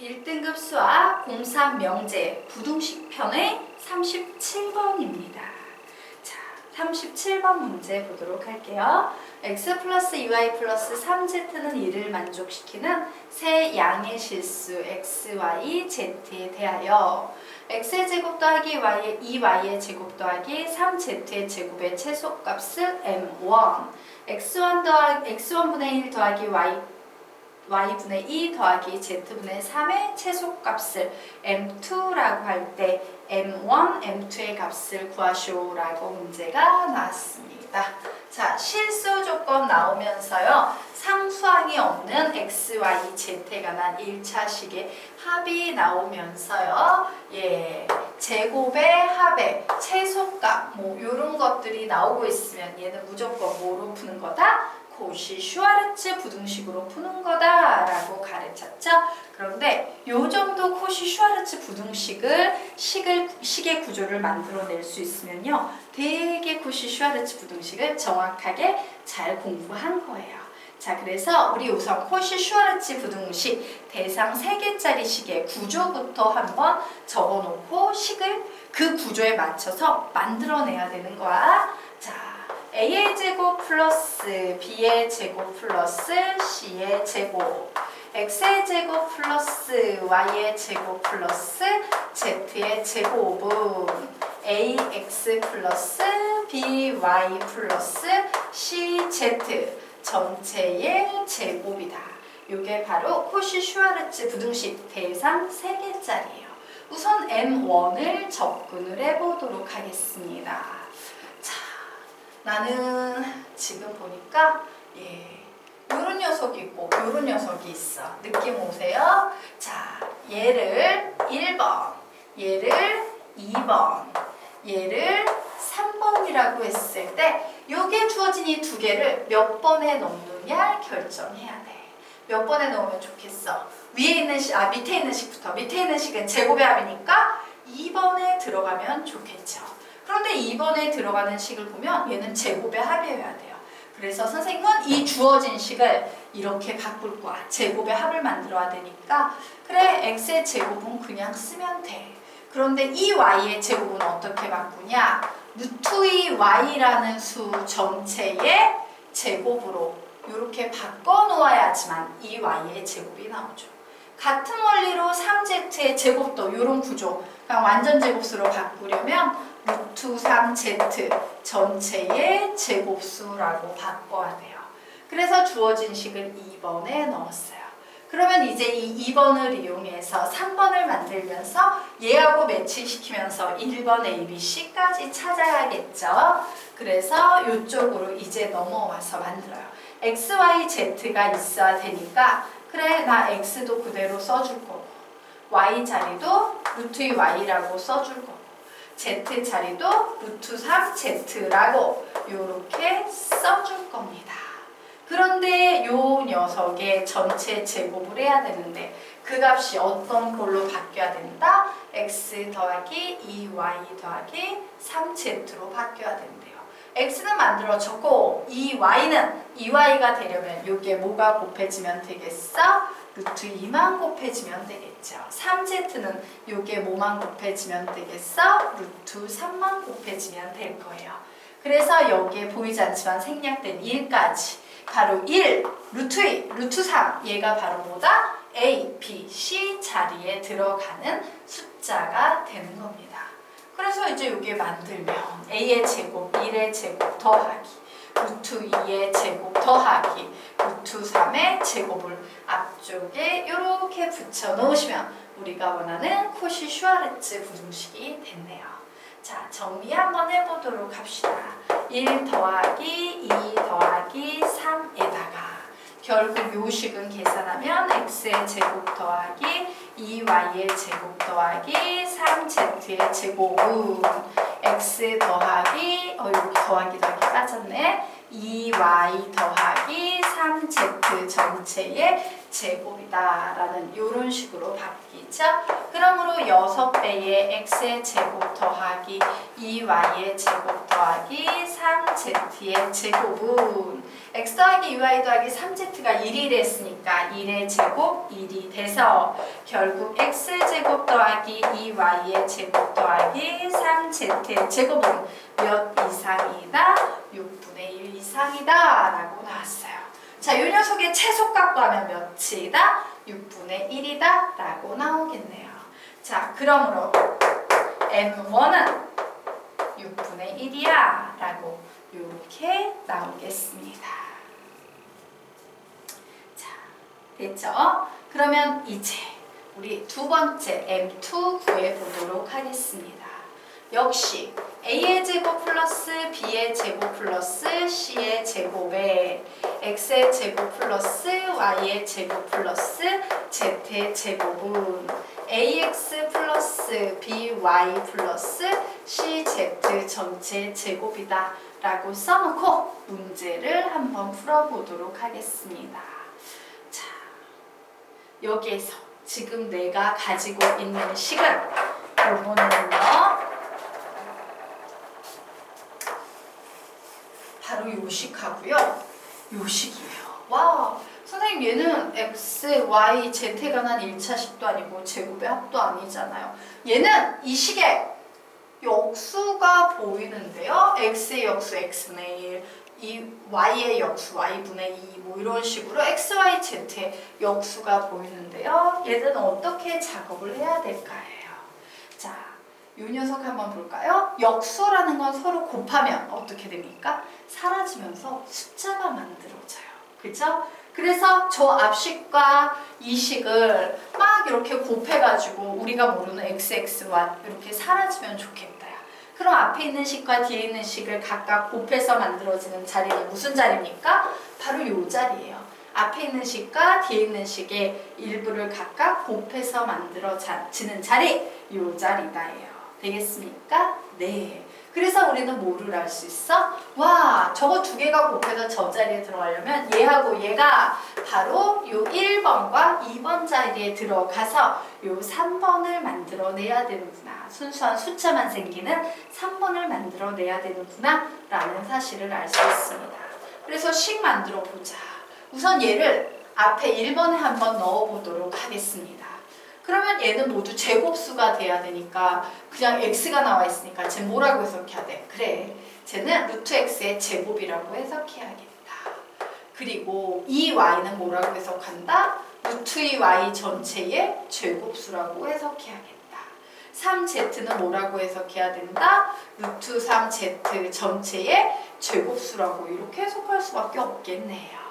1등급 수학 03 명제 부등식 편의 37번입니다. 자, 37번 문제 보도록 할게요. x 플러스 2y 플러스 3z는 이를 만족시키는 세 양의 실수 x, y, z에 대하여 x의 제곱 더하기 y의 2y의 제곱 더하기 3z의 제곱의 최소값을 m1 x1 더하기 x1분의 1 더하기 y y분의 2 더하기 z분의 3의 최소값을 m2라고 할 때 m1, m2의 값을 구하시오라고 문제가 나왔습니다. 자, 실수 조건 나오면서요. 상수항이 없는 x, y, z에 관한 1차식의 합이 나오면서요. 예, 제곱의 합의 최소값 뭐 이런 것들이 나오고 있으면 얘는 무조건 뭐로 푸는 거다? 코시 슈아르츠 부등식으로 푸는 거다라고 가르쳤죠. 그런데 요 정도 코시 슈아르츠 부등식을 식을 식의 구조를 만들어낼 수 있으면요, 되게 코시 슈아르츠 부등식을 정확하게 잘 공부한 거예요. 자, 그래서 우리 우선 코시 슈아르츠 부등식 대상 3개짜리 식의 구조부터 한번 적어놓고 식을 그 구조에 맞춰서 만들어내야 되는 거야. 자, a의 제곱 플러스 b의 제곱 플러스 c의 제곱 x의 제곱 플러스 y의 제곱 플러스 z의 제곱은 ax 플러스 by 플러스 cz 전체의 제곱이다. 이게 바로 코시 슈아르츠 부등식 대상 3개짜리예요. 우선 m1을 접근을 해보도록 하겠습니다. 자, 나는 지금 보니까 예, 요런 녀석이 있고 요런 녀석이 있어. 느낌 오세요? 자, 얘를 1번, 얘를 2번, 얘를 3번이라고 했을 때 요게 주어진 이 두 개를 몇 번에 넣느냐 결정해야 돼. 몇 번에 넣으면 좋겠어. 위에 있는 식, 아 밑에 있는 식부터 밑에 있는 식은 제곱의 합이니까 2번에 들어가면 좋겠죠. 그런데 2번에 들어가는 식을 보면 얘는 제곱의 합이어야 돼요. 그래서 선생님은 이 주어진 식을 이렇게 바꿀 거야. 제곱의 합을 만들어야 되니까 그래 x의 제곱은 그냥 쓰면 돼. 그런데 이 y의 제곱은 어떻게 바꾸냐? 루트 2 y라는 수 전체의 제곱으로 이렇게 바꿔 놓아야지만 이 y의 제곱이 나오죠. 같은 원리로 3z의 제곱도 이런 구조 그냥 완전 제곱수로 바꾸려면 루트 3z 전체의 제곱수라고 바꿔야 돼요. 그래서 주어진 식을 2번에 넣었어요. 그러면 이제 이 2번을 이용해서 3번을 만들면서 얘하고 매치시키면서 1번 A, B, C까지 찾아야겠죠. 그래서 이쪽으로 이제 넘어와서 만들어요. X, Y, Z가 있어야 되니까 그래 나 X도 그대로 써줄 거고 Y 자리도 루트 Y라고 써줄 거고 Z 자리도 루트 3Z라고 이렇게 써줄 겁니다. 그런데 요 녀석의 전체 제곱을 해야 되는데 그 값이 어떤 걸로 바뀌어야 된다? x 더하기 2y 더하기 3z로 바뀌어야 된대요. x는 만들어졌고 2y는 2y가 되려면 요게 뭐가 곱해지면 되겠어? 루트 2만 곱해지면 되겠죠. 3z는 요게 뭐만 곱해지면 되겠어? 루트 3만 곱해지면 될 거예요. 그래서 여기에 보이지 않지만 생략된 1까지 바로 1, 루트 2, 루트 3 얘가 바로 뭐다? A, B, C 자리에 들어가는 숫자가 되는 겁니다. 그래서 이제 여기 만들면 A의 제곱, 1의 제곱 더하기 루트 2의 제곱 더하기 루트 3의 제곱을 앞쪽에 이렇게 붙여 놓으시면 우리가 원하는 코시 슈아르츠 부등식이 됐네요. 자, 정리 한번 해보도록 합시다. 1 더하기 2 더하기 3에다가 결국 요식은 계산하면 x의 제곱 더하기 2y의 제곱 더하기 3z의 제곱은 x 더하기 어 여기 더하기 더하기 빠졌네 2y 더하기 3z 전체의 제곱이다 라는 이런 식으로 바뀌죠. 그러므로 6배의 x의 제곱 더하기 2y의 제곱 더하기 z의 제곱은 x 더하기 y 더하기 3z가 1이 됐으니까 1의 제곱 1이 돼서 결국 x제곱 더하기 2y의 제곱 더하기 3z의 제곱은 몇 이상이다? 6분의 1 이상이다 라고 나왔어요. 자, 이 녀석의 최소값 구하면 몇이다? 6분의 1이다 라고 나오겠네요. 자, 그러므로 m1은 6분의 1이야 라고 이렇게 나오겠습니다. 자, 됐죠? 그러면 이제 우리 두 번째 M2 구해보도록 하겠습니다. 역시 A의 제곱 플러스 B의 제곱 플러스 C의 제곱에 X의 제곱 플러스 Y의 제곱 플러스 Z의 제곱은 AX 플러스 BY 플러스 CZ 전체 제곱이다 라고 써놓고 문제를 한번 풀어보도록 하겠습니다. 자, 여기에서 지금 내가 가지고 있는 식은 요거는요. 바로 요식하고요. 요식이에요. 와 선생님 얘는 x, y, z에 관한 1차식도 아니고 제곱의 합도 아니잖아요. 얘는 이 식에 역수가 보이는데요 x의 역수 x분의 1, 이 y의 역수 y분의 2, 뭐 이런 식으로 x, y, z의 역수가 보이는데요 얘는 어떻게 작업을 해야 될까요? 자, 이 녀석 한번 볼까요? 역수라는 건 서로 곱하면 어떻게 됩니까? 사라지면서 숫자가 만들어져요. 그죠? 그래서 저 앞식과 이 식을 막 이렇게 곱해가지고 우리가 모르는 xx와 이렇게 사라지면 좋겠다. 그럼 앞에 있는 식과 뒤에 있는 식을 각각 곱해서 만들어지는 자리는 무슨 자리입니까? 바로 이 자리예요. 앞에 있는 식과 뒤에 있는 식의 일부를 각각 곱해서 만들어지는 자리, 이 자리다예요. 되겠습니까? 네. 그래서 우리는 뭐를 알 수 있어? 와, 저거 두 개가 곱해서 저 자리에 들어가려면 얘하고 얘가 바로 요 1번과 2번 자리에 들어가서 요 3번을 만들어내야 되는구나. 순수한 숫자만 생기는 3번을 만들어내야 되는구나. 라는 사실을 알 수 있습니다. 그래서 식 만들어 보자. 우선 얘를 앞에 1번에 한번 넣어 보도록 하겠습니다. 그러면 얘는 모두 제곱수가 돼야 되니까 그냥 x가 나와 있으니까 쟤 뭐라고 해석해야 돼? 그래, 쟤는 루트 x의 제곱이라고 해석해야겠다. 그리고 이 y는 뭐라고 해석한다? 루트 2y 전체의 제곱수라고 해석해야겠다. 3z는 뭐라고 해석해야 된다? 루트 3z 전체의 제곱수라고 이렇게 해석할 수밖에 없겠네요.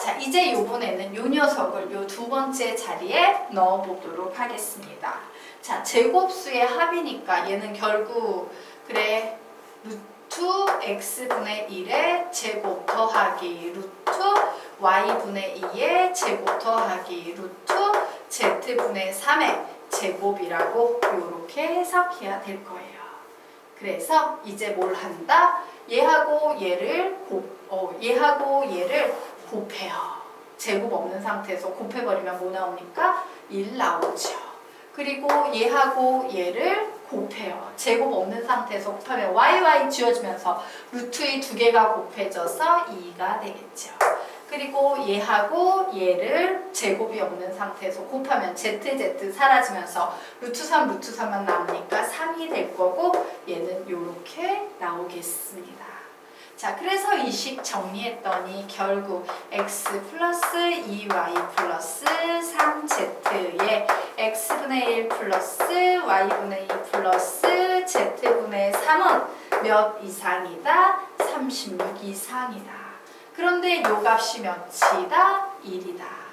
자, 이제 요번에는 요 녀석을 요 두 번째 자리에 넣어 보도록 하겠습니다. 자, 제곱수의 합이니까 얘는 결국 그래 루트 x분의 1의 제곱 더하기 루트 y분의 2의 제곱 더하기 루트 z분의 3의 제곱이라고 이렇게 해석해야 될 거예요. 그래서 이제 뭘 한다? 얘하고 얘를 곱, 어, 얘하고 얘를 곱해요. 제곱 없는 상태에서 곱해버리면 뭐 나옵니까? 1 나오죠. 그리고 얘하고 얘를 곱해요. 제곱 없는 상태에서 곱하면 yy 지워지면서 루트의 두 개가 곱해져서 2가 되겠죠. 그리고 얘하고 얘를 제곱이 없는 상태에서 곱하면 zz 사라지면서 루트 3 루트 3만 남으니까 3이 될 거고 얘는 이렇게 나오겠습니다. 자, 그래서 이 식 정리했더니 결국 x 플러스 2y 플러스 3z의 x분의 1 플러스 y분의 2 플러스 z분의 3은 몇 이상이다? 36 이상이다. 그런데 요 값이 몇이다? 1이다.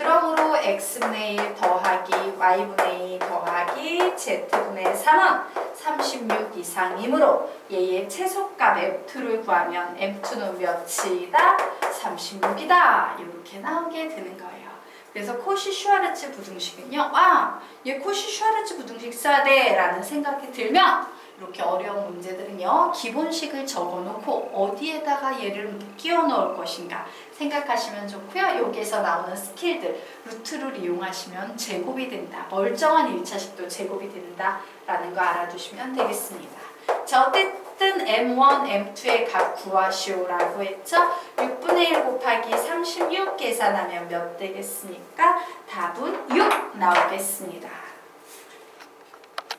그러므로 x분의 1 더하기 y분의 2 더하기 z분의 3은 36 이상이므로 얘의 최소값 m2를 구하면 m2는 몇이다? 36이다. 이렇게 나오게 되는 거예요. 그래서 코시 슈아르츠 부등식은요. 아, 얘 코시 슈아르츠 부등식 써야 돼 라는 생각이 들면 이렇게 어려운 문제들은요. 기본식을 적어놓고 어디에다가 얘를 끼워 넣을 것인가 생각하시면 좋고요. 여기에서 나오는 스킬들 루트를 이용하시면 제곱이 된다. 멀쩡한 1차식도 제곱이 된다 라는 거 알아두시면 되겠습니다. 자, 같은 M1, M2의 값 구하시오라고 했죠? 6분의 1 곱하기 36 계산하면 몇 되겠습니까? 답은 6 나오겠습니다.